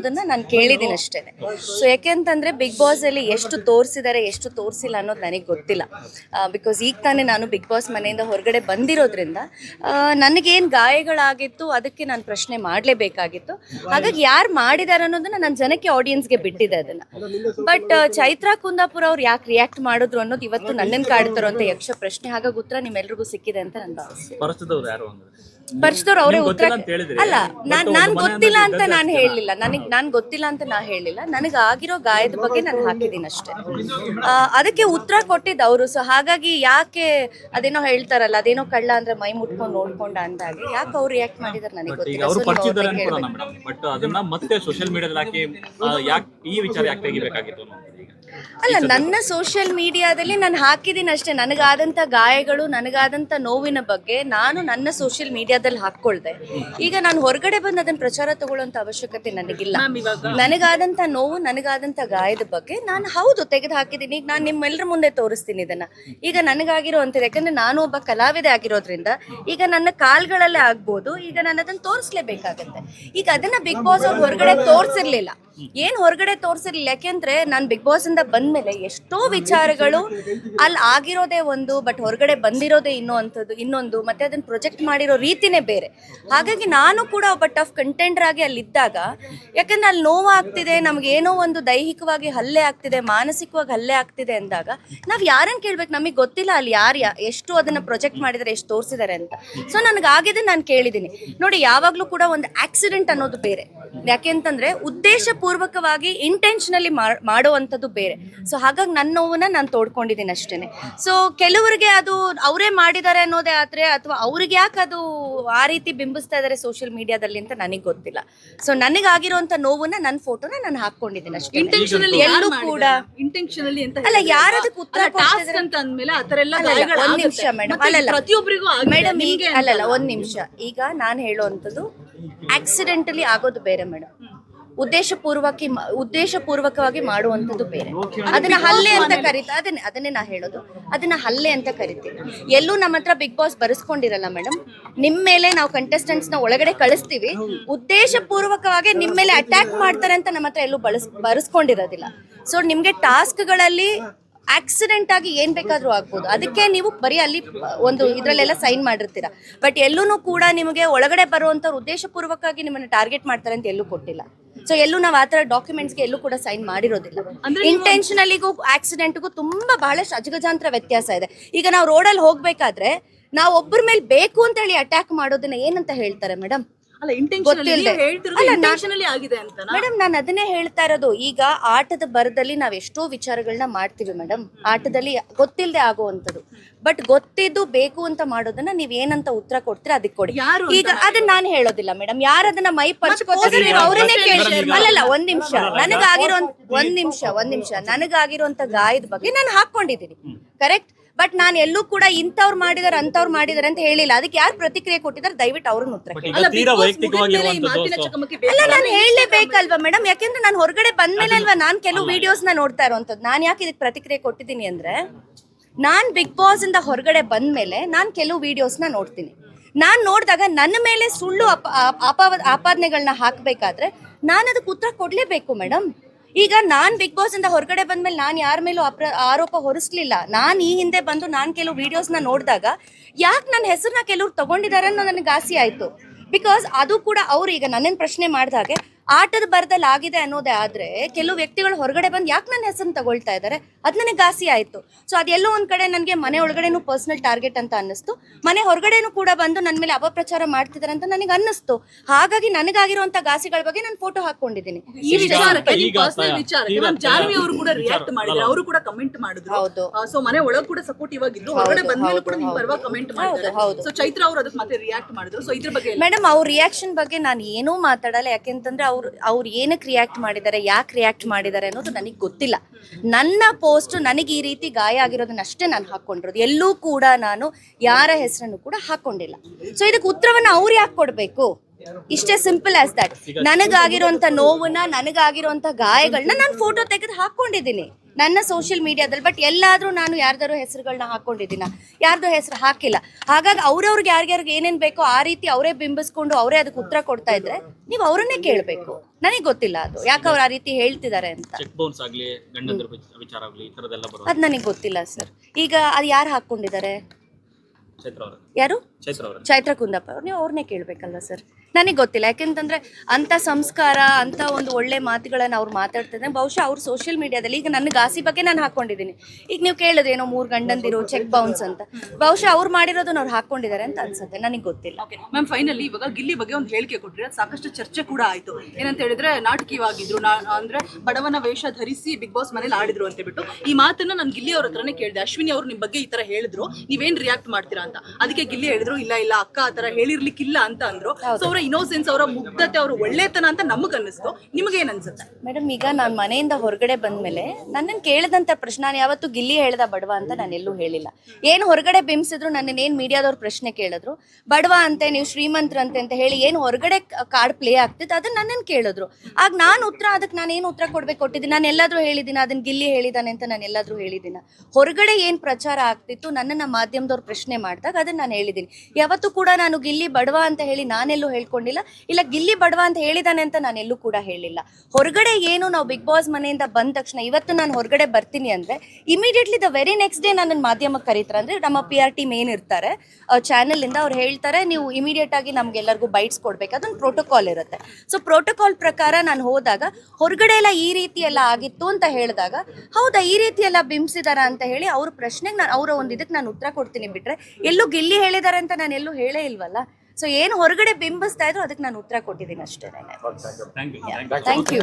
ಅನ್ನೋದನ್ನ ನಾನು ಕೇಳಿದ್ದೀನಿ ಅಷ್ಟೇ. ಸೊ ಯಾಕೆಂತಂದ್ರೆ ಬಿಗ್ ಬಾಸ್ ಅಲ್ಲಿ ಎಷ್ಟು ತೋರಿಸಿದ್ದಾರೆ ಎಷ್ಟು ತೋರಿಸಿಲ್ಲ ಅನ್ನೋದು ನನಗೆ ಗೊತ್ತಿಲ್ಲ. ಬಿಕಾಸ್ ಈಗ ತಾನೇ ನಾನು ಬಿಗ್ ಬಾಸ್ ಮನೆಯಿಂದ ಹೊರಗಡೆ ಬಂದಿರೋದ್ರಿಂದ ನನಗೇನು ಗಾಯಗಳಾಗಿತ್ತು ಅದಕ್ಕೆ ನಾನು ಪ್ರಶ್ನೆ ಮಾಡಲೇಬೇಕಾಗಿತ್ತು. ಹಾಗಾಗಿ ಯಾರು ಮಾಡಿದ್ದಾರೆ ಅನ್ನೋದನ್ನ ನಾನು ಜನಕ್ಕೆ ಆಡಿಯನ್ಸ್ಗೆ ಬಿಟ್ಟಿದ್ದೆ ಅದನ್ನ. ಬಟ್ ಚೈತ್ರಾ ಕುಂದಾಪುರ ಅವ್ರು ಯಾಕೆ ರಿಯಾಕ್ಟ್ ಮಾಡಿದ್ರು ಅನ್ನೋದು ಇವತ್ತು ನನ್ನನ್ನು ಕಾಡ್ತಾರೋ ಅಂತ ಯಕ್ಷ ಪ್ರಶ್ನೆ. ಹಾಗಾಗಿ ಉತ್ತರ ನಿಮ್ಮೆಲ್ಲರಿಗೂ ಸಿಕ್ಕಿದೆ ಅಂತ ನಾನು ಭಾವಿಸ್ತೀನಿ. ಪರಿಚಿತವ್ರು ಯಾರು ಅವರೇ ಉತ್ತರ ಗೊತ್ತಿಲ್ಲ ಅಂತ ಹೇಳಿದ್ರಿ. ಅಲ್ಲ ನಾನ್ ನಾನ್ ಗೊತ್ತಿಲ್ಲ ಅಂತ ನಾನ್ ನಾನು ಹೇಳಿಲ್ಲ. ನನಗೆ ನಾನ್ ಗೊತ್ತಿಲ್ಲ ಅಂತ ನಾ ಹೇಳಿಲ್ಲ. ನನಗೆ ಆಗಿರೋ ಗಾಯದ ಬಗ್ಗೆ ನಾನು ಹಾಕಿದ್ದೀನಿ ಅಷ್ಟೇ. ಅದಕ್ಕೆ ಉತ್ತರ ಕೊಟ್ಟಿದ್ದು ಅವರು. ಸೊ ಹಾಗಾಗಿ ಯಾಕೆ ಅದೇನೋ ಹೇಳ್ತಾರಲ್ಲ ಅದೇನೋ ಕಳ್ಳ ಅಂದ್ರೆ ಮೈ ಮುಟ್ಕೊಂಡು ನೋಡ್ಕೊಂಡ ಅಂದಾಗೆ. ಯಾಕೆ ಅವ್ರು ರಿಯಾಕ್ಟ್ ಮಾಡಿದಾರೆ ನನಗೆ ಗೊತ್ತಿಲ್ಲ. ಅದನ್ನ ಮತ್ತೆ ಸೋಷಿಯಲ್ ಮೀಡಿಯಾದಲ್ಲಿ ಹಾಕಿ ಯಾಕೆ ಈ ವಿಚಾರ ಯಾಕೆ ತೆಗಿಬೇಕಾಗಿತ್ತು ಅಲ್ಲ ನನ್ನ ಸೋಷಿಯಲ್ ಮೀಡಿಯಾದಲ್ಲಿ ನಾನು ಹಾಕಿದ್ದೀನಿ ಅಷ್ಟೇ. ನನಗಾದಂಥ ಗಾಯಗಳು ನನಗಾದಂತ ನೋವಿನ ಬಗ್ಗೆ ನಾನು ನನ್ನ ಸೋಷಿಯಲ್ ಮೀಡಿಯಾದಲ್ಲಿ ಹಾಕ್ಕೊಳ್ದೆ. ಈಗ ನಾನು ಹೊರಗಡೆ ಬಂದು ಅದನ್ನ ಪ್ರಚಾರ ತಗೊಳ್ಳೋಂಥ ಅವಶ್ಯಕತೆ ನನಗಿಲ್ಲ. ನನಗಾದಂಥ ನೋವು ನನಗಾದಂತ ಗಾಯದ ಬಗ್ಗೆ ನಾನು ಹೌದು ತೆಗೆದು ಹಾಕಿದ್ದೀನಿ. ಈಗ ನಾನು ನಿಮ್ಮೆಲ್ಲರ ಮುಂದೆ ತೋರಿಸ್ತೀನಿ ಇದನ್ನ. ಈಗ ನನಗಾಗಿರೋ ಅಂಥದ್ದು ಯಾಕಂದ್ರೆ ನಾನು ಒಬ್ಬ ಕಲಾವಿದೆ ಆಗಿರೋದ್ರಿಂದ ಈಗ ನನ್ನ ಕಾಲ್ಗಳಲ್ಲೇ ಆಗ್ಬೋದು. ಈಗ ನಾನು ಅದನ್ನ ತೋರಿಸ್ಲೇಬೇಕಾಗತ್ತೆ. ಈಗ ಅದನ್ನ ಬಿಗ್ ಬಾಸ್ ಅವ್ರು ಹೊರಗಡೆ ತೋರಿಸಿರ್ಲಿಲ್ಲ. ಏನ್ ಹೊರಗಡೆ ತೋರಿಸಿರ್ಲಿಲ್ಲ? ಯಾಕೆಂದ್ರೆ ನಾನು ಬಿಗ್ ಬಾಸ್ ಇಂದ ಬಂದ್ಮೇಲೆ ಎಷ್ಟೋ ವಿಚಾರಗಳು ಅಲ್ಲಿ ಆಗಿರೋದೇ ಒಂದು ಬಟ್ ಹೊರಗಡೆ ಬಂದಿರೋದೇ ಇನ್ನೋ ಅಂಥದ್ದು, ಇನ್ನೊಂದು, ಮತ್ತೆ ಅದನ್ನ ಪ್ರೊಜೆಕ್ಟ್ ಮಾಡಿರೋ ರೀತಿನೇ ಬೇರೆ. ಹಾಗಾಗಿ ನಾನು ಕೂಡ ಒಬ್ಬ ಟಫ್ ಕಂಟೆಂಡರ್ ಆಗಿ ಅಲ್ಲಿದ್ದಾಗ, ಯಾಕಂದ್ರೆ ಅಲ್ಲಿ ನೋವಾಗ್ತಿದೆ, ನಮ್ಗೆ ಏನೋ ಒಂದು ದೈಹಿಕವಾಗಿ ಹಲ್ಲೆ ಆಗ್ತಿದೆ, ಮಾನಸಿಕವಾಗಿ ಹಲ್ಲೆ ಆಗ್ತಿದೆ ಅಂದಾಗ, ನಾವ್ ಯಾರನ್ನ ಕೇಳ್ಬೇಕು? ನಮಗೆ ಗೊತ್ತಿಲ್ಲ ಅಲ್ಲಿ ಯಾರು ಎಷ್ಟು ಅದನ್ನ ಪ್ರೊಜೆಕ್ಟ್ ಮಾಡಿದರೆ, ಎಷ್ಟು ತೋರಿಸಿದ್ದಾರೆ ಅಂತ. ಸೊ ಆಗಿದೆ ನಾನು ಕೇಳಿದ್ದೀನಿ ನೋಡಿ, ಯಾವಾಗ್ಲೂ ಕೂಡ ಒಂದು ಆಕ್ಸಿಡೆಂಟ್ ಅನ್ನೋದು ಬೇರೆ. ಯಾಕೆಂತಂದ್ರೆ ಉದ್ದೇಶ ಪೂರ್ವಕವಾಗಿ ಇಂಟೆನ್ಷನಲಿ ಮಾಡುವಂಥದ್ದು ಬೇರೆ. ಸೊ ಹಾಗಾಗಿ ನನ್ನ ನೋವನ್ನ ನಾನು ತೋಡ್ಕೊಂಡಿದ್ದೀನಿ ಅಷ್ಟೇನೆ. ಸೊ ಕೆಲವರಿಗೆ ಅದು ಅವರೇ ಮಾಡಿದ್ದಾರೆ ಅನ್ನೋದೇ ಆದ್ರೆ ಅಥವಾ ಅವ್ರಿಗೆ ಯಾಕೆ ಅದು ಆ ರೀತಿ ಬಿಂಬಿಸ್ತಾ ಇದ್ದಾರೆ ಸೋಷಿಯಲ್ ಮೀಡಿಯಾದಲ್ಲಿ ಅಂತ ನನಗೆ ಗೊತ್ತಿಲ್ಲ. ಸೊ ನನಗಾಗಿರುವಂತ ನೋವನ್ನ ನನ್ನ ಫೋಟೋನ ನಾನು ಹಾಕೊಂಡಿದ್ದೀನಿ ಅಷ್ಟೇ. ಇಂಟೆನ್ಷನಲಿ ಎಲ್ಲೂ ಕೂಡ. ಇಂಟೆನ್ಷನಲಿ ಅಂತ ಅಲ್ಲ, ಯಾರದಕ್ಕೆ ಉತ್ತರ ಟಾಸ್ಕ್? ಅಂತ ಅಂದ್ಮೇಲೆ ಎಲ್ಲ ಒಂದ್ ನಿಮಿಷ ಮೇಡಮ್ ಅಲ್ಲಲ್ಲ. ಪ್ರತಿಯೊಬ್ಬರಿಗೂ. ಮೇಡಮ್ ಈಗ ಅಲ್ಲಲ್ಲ ಒಂದ್ ನಿಮಿಷ. ಈಗ ನಾನು ಹೇಳುವಂಥದ್ದು ಆಕ್ಸಿಡೆಂಟಲಿ ಆಗೋದು ಬೇರೆ ಮೇಡಮ್ ಉದ್ದೇಶ ಉದ್ದೇಶಪೂರ್ವಕವಾಗಿ ಉದ್ದೇಶ ಪೂರ್ವಕವಾಗಿ ಮಾಡುವಂಥದ್ದು ಬೇರೆ ಅದನ್ನ ಹಲ್ಲೆ ಅಂತ ಕರಿತಾ ಅದನ್ನೇ ಅದನ್ನೇ ನಾ ಹೇಳೋದು. ಅದನ್ನ ಹಲ್ಲೆ ಅಂತ ಕರಿತೀವಿ. ಎಲ್ಲೂ ನಮ್ಮ ಹತ್ರ ಬಿಗ್ ಬಾಸ್ ಬರೆಸ್ಕೊಂಡಿರಲ್ಲ ಮೇಡಮ್ ನಿಮ್ಮ ಮೇಲೆ ನಾವು ಕಂಟೆಸ್ಟೆಂಟ್ಸ್ನ ಒಳಗಡೆ ಕಳಿಸ್ತೀವಿ. ಉದ್ದೇಶಪೂರ್ವಕವಾಗಿ ನಿಮ್ಮ ನಿಮ್ ಮೇಲೆ ಅಟ್ಯಾಕ್ ಮಾಡ್ತಾರೆ ಅಂತ ನಮ್ಮ ಹತ್ರ ಎಲ್ಲೂ ಬಳಸ್ ಬರೆಸ್ಕೊಂಡಿರೋದಿಲ್ಲ. ಸೊ ನಿಮ್ಗೆ ಟಾಸ್ಕ್ಗಳಲ್ಲಿ ಆಕ್ಸಿಡೆಂಟ್ ಆಗಿ ಏನ್ ಬೇಕಾದ್ರೂ ಆಗ್ಬೋದು. ಅದಕ್ಕೆ ನೀವು ಬರೀ ಅಲ್ಲಿ ಒಂದು ಇದ್ರಲ್ಲೆಲ್ಲ ಸೈನ್ ಮಾಡಿರ್ತೀರ. ಬಟ್ ಎಲ್ಲೂ ಕೂಡ ನಿಮಗೆ ಒಳಗಡೆ ಬರುವಂತ ಉದ್ದೇಶಪೂರ್ವಕವಾಗಿ ನಿಮ್ಮನ್ನ ಟಾರ್ಗೆಟ್ ಮಾಡ್ತಾರೆ ಅಂತ ಎಲ್ಲೂ ಕೊಟ್ಟಿಲ್ಲ. ಸೊ ಎಲ್ಲೂ ನಾವು ಆ ಥರ ಡಾಕ್ಯುಮೆಂಟ್ಸ್ಗೆ ಎಲ್ಲೂ ಕೂಡ ಸೈನ್ ಮಾಡಿರೋದಿಲ್ಲ. ಇಂಟೆನ್ಷನಲಿಗೂ ಆಕ್ಸಿಡೆಂಟ್ಗೂ ತುಂಬಾ ಬಹಳಷ್ಟು ಅಜಗಜಾಂತರ ವ್ಯತ್ಯಾಸ ಇದೆ. ಈಗ ನಾವು ರೋಡಲ್ಲಿ ಹೋಗ್ಬೇಕಾದ್ರೆ ನಾವು ಒಬ್ಬರ ಮೇಲೆ ಬೇಕು ಅಂತ ಹೇಳಿ ಅಟ್ಯಾಕ್ ಮಾಡೋದನ್ನ ಏನಂತ ಹೇಳ್ತಾರೆ ಮೇಡಮ್ ಅಲ್ಲ ಇಂಟೆನ್ಷನಲಿ ಗೊತ್ತಿಲ್ದೆ. ಹೇಳ್ತಿರೋದು ಅಲ್ಲ, ಇಂಟೆನ್ಷನಲಿ ಆಗಿದೆ ಅಂತ ಮೇಡಮ್ ನಾನು ಅದನ್ನೇ ಹೇಳ್ತಾ ಇರೋದು ಈಗ ಆಟದ ಬರದಲ್ಲಿ ನಾವ್ ಎಷ್ಟೋ ವಿಚಾರಗಳನ್ನ ಮಾಡ್ತೀವಿ ಮೇಡಮ್ ಆಟದಲ್ಲಿ ಗೊತ್ತಿಲ್ಲದೆ ಆಗುವಂತದ್ದು ಬಟ್ ಗೊತ್ತಿದ್ದು ಬೇಕು ಅಂತ ಮಾಡೋದನ್ನ ನೀವ್ ಏನಂತ ಉತ್ತರ ಕೊಡ್ತೀರಾ ಅದಕ್ಕೆ ಕೊಡಿ ಈಗ ಅದನ್ನ ನಾನು ಹೇಳೋದಿಲ್ಲ ಮೇಡಮ್ ಯಾರದನ್ನ ಮೈ ಪರ್ಚ್ಕೋತಾರೆ ಅವರನ್ನೇ ಕೇಳಿ ಅಲ್ಲಲ್ಲ ಒಂದ್ ನಿಮಿಷ ನನಗಾಗಿರೋ ಒಂದ್ ನಿಮಿಷ ಒಂದ್ ನಿಮಿಷ ನನಗಾಗಿರುವಂತ ಗಾಯದ ಬಗ್ಗೆ ನಾನು ಹಾಕೊಂಡಿದ್ದೀನಿ ಕರೆಕ್ಟ್ ಬಟ್ ನಾನು ಎಲ್ಲೂ ಕೂಡ ಇಂಥವ್ರು ಮಾಡಿದಾರೆ ಅಂತವ್ರು ಮಾಡಿದಾರೆ ಅಂತ ಹೇಳಿಲ್ಲ. ಅದಕ್ಕೆ ಯಾರು ಪ್ರತಿಕ್ರಿಯೆ ಕೊಟ್ಟಿದ್ದಾರೆ? ದಯವಿಟ್ಟು ಅವ್ರನ್ನ ಉತ್ತರ ಕೇಳಿ. ಈಗ ತೀರಾ ವೈಯಕ್ತಿಕವಾಗಿರುವಂತದ್ದು ಅಲ್ಲ ನಾನು ಹೇಳಲೇಬೇಕಲ್ವಾ ಮೇಡಮ್ ಯಾಕೆಂದ್ರೆ ನಾನು ಹೊರಗಡೆ ಬಂದ್ಮೇಲೆ ಅಲ್ವಾ ನಾನು ಕೆಲವು ವಿಡಿಯೋಸ್ನ ನೋಡ್ತಾ ಇರುವಂತದ್ದು ನಾನು ಯಾಕೆ ಇದಕ್ಕೆ ಪ್ರತಿಕ್ರಿಯೆ ಕೊಟ್ಟಿದ್ದೀನಿ ಅಂದ್ರೆ ನಾನ್ ಬಿಗ್ ಬಾಸ್ ಇಂದ ಹೊರಗಡೆ ಬಂದ್ಮೇಲೆ ನಾನು ಕೆಲವು ವಿಡಿಯೋಸ್ನ ನೋಡ್ತೀನಿ. ನಾನ್ ನೋಡಿದಾಗ ನನ್ನ ಮೇಲೆ ಸುಳ್ಳು ಅಪ ಅಪ ಆಪಾದನೆಗಳನ್ನ ಹಾಕ್ಬೇಕಾದ್ರೆ ನಾನು ಅದಕ್ಕೆ ಉತ್ತರ ಕೊಡ್ಲೇಬೇಕು ಮೇಡಮ್ ಈಗ ನಾನ್ ಬಿಗ್ ಬಾಸ್ ಇಂದ ಹೊರಗಡೆ ಬಂದ್ಮೇಲೆ ನಾನು ಯಾರ ಮೇಲೂ ಅಪ್ರ, ಆರೋಪ ಹೊರಿಸ್ಲಿಲ್ಲ. ನಾನು ಈ ಹಿಂದೆ ಬಂದು ನಾನು ಕೆಲವು ವಿಡಿಯೋಸ್ನ ನೋಡಿದಾಗ ಯಾಕೆ ನನ್ನ ಹೆಸರನ್ನ ಕೆಲವ್ರು ತಗೊಂಡಿದ್ದಾರೆ ಅನ್ನೋ ನನಗೆ ಆಸೆ ಆಯ್ತು. ಬಿಕಾಸ್ ಅದು ಕೂಡ ಅವ್ರು ಈಗ ನನ್ನನ್ನು ಪ್ರಶ್ನೆ ಮಾಡಿದಾಗೆ ಆಟದ ಬರದಲ್ಲಿ ಆಗಿದೆ ಅನ್ನೋದೇ ಆದ್ರೆ ಕೆಲವು ವ್ಯಕ್ತಿಗಳು ಹೊರಗಡೆ ಬಂದು ಯಾಕೆ ನನ್ನ ಹೆಸರನ್ನ ತಗೊಳ್ತಾ ಇದ್ದಾರೆ? ಅದು ನನಗೆ ಗಾಸಿ ಆಯ್ತು. ಸೊ ಅದೆಲ್ಲೋ ಒಂದ್ ಕಡೆ ನನಗೆ ಮನೆ ಒಳಗಡೆನೂ ಪರ್ಸನಲ್ ಟಾರ್ಗೆಟ್ ಅಂತ ಅನ್ನಿಸ್ತು. ಮನೆ ಹೊರಗಡೆನೂ ಕೂಡ ಬಂದು ನನ್ನ ಮೇಲೆ ಅಪಪ್ರಚಾರ ಮಾಡ್ತಿದ್ದಾರೆ ಅಂತ ನನಗೆ ಅನ್ನಿಸ್ತು. ಹಾಗಾಗಿ ನನಗಾಗಿರುವಂತ ಗಾಸಿಗಳ ಬಗ್ಗೆ ನಾನು ಫೋಟೋ ಹಾಕೊಂಡಿದ್ದೀನಿ ಈ ವಿಚಾರಕ್ಕೆ ಜಾನ್ವಿ ಅವರು ಕೂಡ ರಿಯಾಕ್ಟ್ ಮಾಡಿದ್ರು. ಅವರು ಕೂಡ ಕಮೆಂಟ್ ಮಾಡಿದ್ರು. ಸೊ ಮನೆ ಒಳಗ್ ಕೂಡ ಸಪೋರ್ಟಿವ್ ಆಗಿದ್ರು ಹೊರಗಡೆ ಹೌದು, ಬಂದ್ಮೇಲೆ ಕೂಡ ನಿಮ್ ಹೌದು. ಪರವಾಗಿ ಕಮೆಂಟ್ ಹೌದು, ಮಾಡಿದ್ರು ಹೌದು. ಸೊ ಚೈತ್ರ ಅವರು ಅದಕ್ಕೆ ಮತ್ತೆ ರಿಯಾಕ್ಟ್ ಮಾಡಿದ್ರು. ಸೊ ಇದ್ರ ಬಗ್ಗೆ ಎಲ್ಲ ಮೇಡಮ್ ಅವ್ರ ರಿಯಾಕ್ಷನ್ ಬಗ್ಗೆ ನಾನು ಏನೂ ಮಾತಾಡಲ್ಲ. ಯಾಕೆಂತಂದ್ರೆ ಅವ್ರು ಅವ್ರು ಏನಕ್ಕೆ ರಿಯಾಕ್ಟ್ ಮಾಡಿದ್ದಾರೆ, ಯಾಕೆ ರಿಯಾಕ್ಟ್ ಮಾಡಿದ್ದಾರೆ ಅನ್ನೋದು ನನಗೆ ಗೊತ್ತಿಲ್ಲ. ನನ್ನ ಪೋಸ್ಟ್ ನನಗೆ ಈ ರೀತಿ ಗಾಯ ಆಗಿರೋದನ್ನಷ್ಟೇ ನಾನು ಹಾಕೊಂಡಿರೋದು ಎಲ್ಲೂ ಕೂಡ ನಾನು ಯಾರ ಹೆಸರನ್ನು ಕೂಡ ಹಾಕೊಂಡಿಲ್ಲ ಸೊ ಇದಕ್ಕೆ ಉತ್ತರವನ್ನು ಅವ್ರು ಯಾಕೆ ಕೊಡ್ಬೇಕು? ಇಷ್ಟೇ ಸಿಂಪಲ್ ಆಸ್ ದಟ್ ನನಗಾಗಿರುವಂತ ನೋವನ್ನ ನನಗಾಗಿರುವಂತ ಗಾಯಗಳನ್ನ ನಾನು ಫೋಟೋ ತೆಗೆದು ಹಾಕೊಂಡಿದ್ದೀನಿ ನನ್ನ ಸೋಷಿಯಲ್ ಮೀಡಿಯಾದಲ್ಲಿ ಬಟ್ ಎಲ್ಲಾದ್ರೂ ನಾನು ಯಾರ್ದಾರು ಹೆಸರುಗಳನ್ನ ಹಾಕೊಂಡಿದ್ದೀನ ಯಾರ್ದು ಹೆಸರು ಹಾಕಿಲ್ಲ. ಹಾಗಾಗಿ ಅವ್ರವ್ರಿಗೆ ಯಾರ್ಯಾರಿಗೆ ಏನೇನ್ ಬೇಕೋ ಆ ರೀತಿ ಅವರೇ ಬಿಂಬಿಸ್ಕೊಂಡು ಅವರೇ ಅದಕ್ಕೆ ಉತ್ತರ ಕೊಡ್ತಾ ಇದ್ರೆ ನೀವು ಅವರನ್ನೇ ಕೇಳಬೇಕು. ನನಗೆ ಗೊತ್ತಿಲ್ಲ ಅದು. ಯಾಕೆ ಅವ್ರು ಆ ರೀತಿ ಹೇಳ್ತಿದ್ದಾರೆ ಅಂತ. ಅದು ನನಗೆ ಗೊತ್ತಿಲ್ಲ ಸರ್ ಈಗ ಅದು ಯಾರು ಹಾಕೊಂಡಿದ್ದಾರೆ ಯಾರು? ಚೈತ್ರ ಕುಂದಪ್ಪ ಅವ್ರು. ನೀವು ಅವ್ರನ್ನೇ ಕೇಳಬೇಕಲ್ಲ ಸರ್ ನನಗೆ ಗೊತ್ತಿಲ್ಲ. ಯಾಕೆಂತಂದ್ರೆ ಅಂಥ ಸಂಸ್ಕಾರ, ಅಂಥ ಒಂದು ಒಳ್ಳೆ ಮಾತುಗಳನ್ನು ಅವ್ರು ಮಾತಾಡ್ತಿದ್ರೆ ಬಹುಶಃ ಅವ್ರು ಸೋಷಿಯಲ್ ಮೀಡಿಯಾದಲ್ಲಿ ಈಗ ನನ್ನ ಗಾಸಿ ಬಗ್ಗೆ ನಾನು ಹಾಕೊಂಡಿದ್ದೀನಿ. ಈಗ ನೀವು ಕೇಳಿದ್ರೆ ಏನೋ ಮೂರು ಗಂಡಂದಿರು ಚೆಕ್ ಬೌನ್ಸ್ ಅಂತ. ಬಹುಶಃ ಅವ್ರು ಮಾಡಿರೋದನ್ನ ಅವ್ರು ಹಾಕೊಂಡಿದ್ದಾರೆ ಅಂತ ಅನ್ಸುತ್ತೆ. ನನಗೆ ಗೊತ್ತಿಲ್ಲ. ಮ್ಯಾಮ್ ಫೈನಲಿ ಇವಾಗ ಗಿಲ್ಲಿ ಬಗ್ಗೆ ಒಂದು ಹೇಳಿಕೆ ಕೊಟ್ಟರೆ ಸಾಕಷ್ಟು ಚರ್ಚೆ ಕೂಡ ಆಯ್ತು. ಏನಂತ ಹೇಳಿದ್ರೆ ನಾಟಕೀಯವಾಗಿದ್ರು. ಅಂದ್ರೆ ಬಡವನ ವೇಷ ಧರಿಸಿ ಬಿಗ್ ಬಾಸ್ ಮನೇಲಿ ಆಡಿದ್ರು ಅಂತ ಬಿಟ್ಟು ಈ ಮಾತನ್ನ ನಾನು ಗಿಲ್ಲಿ ಅವ್ರ ಹತ್ರನೇ ಕೇಳಿದೆ. ಅಶ್ವಿನಿ ಅವ್ರು ನಿಮ್ ಬಗ್ಗೆ ಈ ತರ ಹೇಳಿದ್ರು. ನೀವೇನ್ ರಿಯಾಕ್ಟ್ ಮಾಡ್ತೀರಾ ಅಂತ. ಅದಕ್ಕೆ ಗಿಲ್ಲಿ ಹೇಳಿದ್ರು, ಇಲ್ಲ ಇಲ್ಲ, ಅಕ್ಕ ಆ ತರ ಹೇಳಿರ್ಲಿಕ್ಕಿಲ್ಲ ಅಂತ ಅಂದ್ರು. ಇನೋಸೆನ್ಸ್ ಅವರ ಮುಗ್ಧತೆ, ಅವರ ಒಳ್ಳೆತನ ಅಂತ ನಮಗೆ ಅನ್ನಿಸ್ತು ನಿಮ್ಗೆ ಏನ್ ಅನ್ಸುತ್ತೆ ಮೇಡಮ್, ಈಗ ನಾನು ಮನೆಯಿಂದ ಹೊರಗಡೆ ಬಂದ್ಮೇಲೆ ನನ್ನನ್ನು ಕೇಳಿದಂಥ ಪ್ರಶ್ನೆ, ನಾನು ಯಾವತ್ತು ಗಿಲ್ಲಿ ಹೇಳ್ದ ಬಡವ ಅಂತ ನಾನು ಎಲ್ಲೂ ಹೇಳಿಲ್ಲ. ಏನು ಹೊರಗಡೆ ಬಿಂಬಿಸಿದ್ರು ನನ್ನನ್ನು ಏನು ಮೀಡಿಯಾದವ್ರ ಪ್ರಶ್ನೆ ಕೇಳಿದ್ರು? ಬಡವ ಅಂತೆ, ನೀವು ಶ್ರೀಮಂತರಂತೆ ಅಂತ ಹೇಳಿ ಏನು ಹೊರಗಡೆ ಕಾರ್ಡ್ ಪ್ಲೇ ಆಗ್ತಿತ್ತು ಅದನ್ನ ನನ್ನನ್ನು ಕೇಳಿದ್ರು. ಆಗ ನಾನು ಉತ್ತರ ಅದಕ್ಕೆ ನಾನು ಏನು ಉತ್ತರ ಕೊಡ್ಬೇಕು ಕೊಟ್ಟಿದ್ದೀನಿ? ನಾನು ಎಲ್ಲಾದ್ರೂ ಹೇಳಿದ್ದೀನಿ ಅದನ್ನ ಗಿಲ್ಲಿ ಹೇಳಿದಾನೆ ಅಂತ ನಾನು ಎಲ್ಲಾದ್ರೂ ಹೇಳಿದ್ದೀನ ಹೊರಗಡೆ ಏನು ಪ್ರಚಾರ ಆಗ್ತಿತ್ತು, ನನ್ನನ್ನು ಮಾಧ್ಯಮದವ್ರು ಪ್ರಶ್ನೆ ಮಾಡಿದಾಗ ಅದನ್ನ ನಾನು ಹೇಳಿದ್ದೀನಿ ಯಾವತ್ತೂ ಕೂಡ ನಾನು ಗಿಲ್ಲಿ ಬಡವ ಅಂತ ಹೇಳಿ ನಾನೆಲ್ಲೂ ಹೇಳ್ಕೊಂಡಿಲ್ಲ ಇಲ್ಲ, ಗಿಲ್ಲಿ ಬಡವ ಅಂತ ಹೇಳಿದಾನೆ ಅಂತ ನಾನು ಎಲ್ಲೂ ಕೂಡ ಹೇಳಿಲ್ಲ. ಹೊರಗಡೆ ಏನು ನಾವು ಬಿಗ್ ಬಾಸ್ ಮನೆಯಿಂದ ಬಂದ ತಕ್ಷಣ ಇವತ್ತು ನಾನು ಹೊರಗಡೆ ಬರ್ತೀನಿ ಅಂದ್ರೆ immediately the very next day ನನ್ನ ಮಾಧ್ಯಮಕ್ಕೆ ಕರೀತಾರೆ. ಅಂದ್ರೆ ನಮ್ಮ ಪಿ ಆರ್ ಟೀಮ್ ಏನಿರ್ತಾರೆ ಚಾನೆಲ್ ಇಂದ ಅವ್ರು ಹೇಳ್ತಾರೆ, ನೀವು ಇಮಿಡಿಯೇಟ್ ಆಗಿ ನಮ್ಗೆಲ್ಲರಿಗೂ ಬೈಟ್ಸ್ ಕೊಡ್ಬೇಕು. ಅದೊಂದು ಪ್ರೋಟೋಕಾಲ್ ಇರುತ್ತೆ. ಸೊ ಪ್ರೋಟೋಕಾಲ್ ಪ್ರಕಾರ ನಾನು ಹೋದಾಗ, ಹೊರಗಡೆ ಎಲ್ಲ ಈ ರೀತಿ ಎಲ್ಲ ಆಗಿತ್ತು ಅಂತ ಹೇಳಿದಾಗ, ಹೌದಾ, ಈ ರೀತಿ ಎಲ್ಲ ಬಿಂಬಿಸಿದಾರ ಅಂತ ಹೇಳಿ ಅವ್ರ ಪ್ರಶ್ನೆಗೆ ನಾನು, ಅವರ ಒಂದು ಇದಕ್ಕೆ ನಾನು ಉತ್ತರ ಕೊಡ್ತೀನಿ ಬಿಟ್ರೆ, ಎಲ್ಲೂ ಗಿಲ್ಲಿ ಹೇಳಿದ್ದಾರೆ ಅಂತ ನಾನು ಎಲ್ಲೂ ಹೇಳೇ ಇಲ್ವಲ್ಲ? ಸೊ ಏನು ಹೊರಗಡೆ ಬಿಂಬಿಸ್ತಾ ಇದ್ರು ಅದಕ್ಕೆ ನಾನು ಉತ್ತರ ಕೊಟ್ಟಿದ್ದೀನಿ ಅಷ್ಟೇ ಥ್ಯಾಂಕ್ ಯು ಥ್ಯಾಂಕ್ ಯು